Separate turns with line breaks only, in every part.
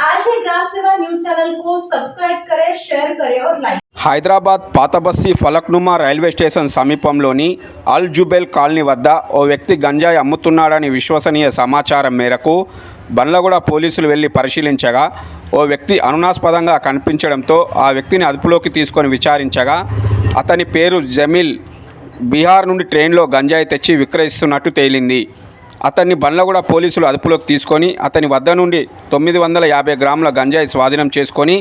आज ही ग्राम सेवा news channel को सब्सक्राइब करें शेयर करें और like
Hyderabad పాతబస్సి Falaknuma railway station సమీపంలోని అల్ జుబెల్ కాలనీ వద్ద ఓ వ్యక్తి గంజాయి అమ్ముతున్నాడని విశ్వసనీయ సమాచారం మేరకు బండ్లగూడ పోలీసులు వెళ్లి పరిశీలించగా ఓ వ్యక్తి అనుమానాస్పదంగా కనిపించడంతో ఆ వ్యక్తిని అదుపులోకి తీసుకొని విచారించగా అతని పేరు జమీల్ బీహార్ నుండి ట్రైన్లో గంజాయి తెచ్చి విక్రయిస్తున్నట్టు తేలింది అతన్ని బండ్లగూడ పోలీసులు అదుపులోకి తీసుకొని అతని వద్ద నుండి తొమ్మిది వందల యాభై గ్రాముల గంజాయి స్వాధీనం చేసుకొని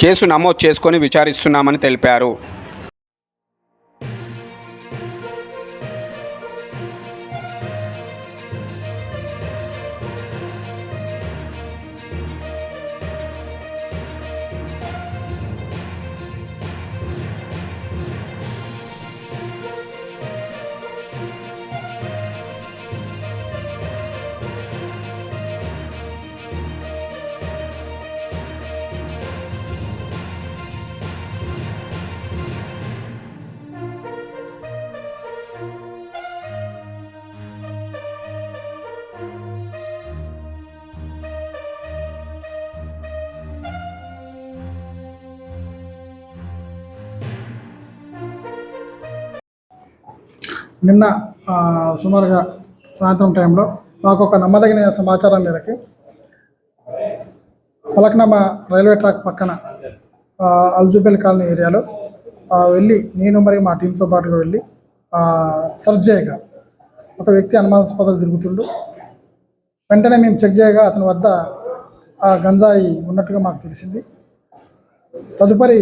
కేసు నమోదు చేసుకొని విచారిస్తున్నామని తెలిపారు.
నిన్న సుమారుగా సాయంత్రం టైంలో మాకు ఒక నమ్మదగిన సమాచారం మేరకు పలక్నమ్మ రైల్వే ట్రాక్ పక్కన అల్జుబెల్ కాలనీ ఏరియాలో వెళ్ళి నేను మరియు మా టీంతో పాటుగా వెళ్ళి ఆ, సెర్చ్ చేయగా ఒక వ్యక్తి అనుమానాస్పదలు తిరుగుతుండు. వెంటనే మేము చెక్ చేయగా అతని వద్ద ఆ గంజాయి ఉన్నట్టుగా మాకు తెలిసింది. తదుపరి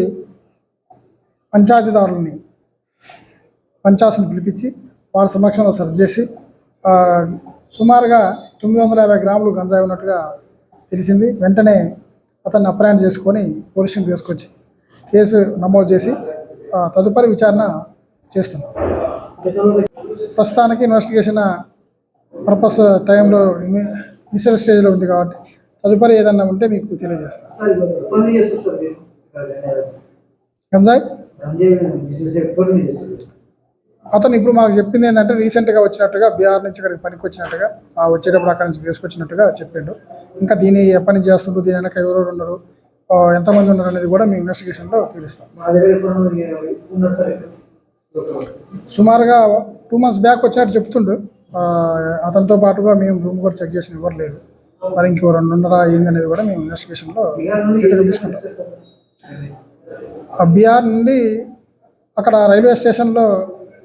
పంచాయతీదారుల్ని పంచాయతీని పిలిపించి వారి సమక్షంలో సెర్చ్ చేసి సుమారుగా తొమ్మిది వందల యాభై గ్రాములు గంజాయి ఉన్నట్టుగా తెలిసింది. వెంటనే అతన్ని అప్రయాణం చేసుకొని పోలీసుని తీసుకొచ్చి కేసు నమోదు చేసి తదుపరి విచారణ చేస్తున్నాం. ప్రస్తుతానికి ఇన్వెస్టిగేషన్ పర్పస్ టైంలో ఇనిషియల్ స్టేజ్లో ఉంది కాబట్టి తదుపరి ఏదన్నా ఉంటే మీకు తెలియజేస్తాం.
సార్ ఎప్పటి నుంచి చేస్తారు సార్ మీరు.
గంజాయి? అతను ఇప్పుడు మాకు చెప్పింది ఏంటంటే రీసెంట్గా వచ్చినట్టుగా బీహార్ నుంచి ఇక్కడికి పనికి వచ్చినట్టుగా ఆ వచ్చేటప్పుడు అక్కడి నుంచి తీసుకొచ్చినట్టుగా చెప్పిండు. ఇంకా దీన్ని ఎప్పటి నుంచి చేస్తుండ్రు దీని వెనక ఎవరెవరు ఉన్నారు ఆ, ఎంతమంది ఉన్నారు అనేది కూడా మేము ఇన్వెస్టిగేషన్లో
ఇక్కడ
సుమారుగా టూ మంత్స్ బ్యాక్ వచ్చినట్టు చెప్తుండు. అతనితో పాటుగా మేము రూమ్ కూడా చెక్ చేసిన ఎవరు లేరు. మరి ఇంకెవరు ఉన్నారా ఏంది అనేది కూడా మేము ఇన్వెస్టిగేషన్లో తీసుకుంటాం. ఆ బీహార్ నుండి అక్కడ రైల్వే స్టేషన్లో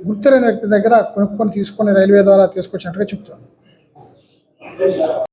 గుర్తులేని వ్యక్తి దగ్గర కొనుక్కొని తీసుకొని రైల్వే ద్వారా తీసుకొచ్చినట్టుగా చెప్తాను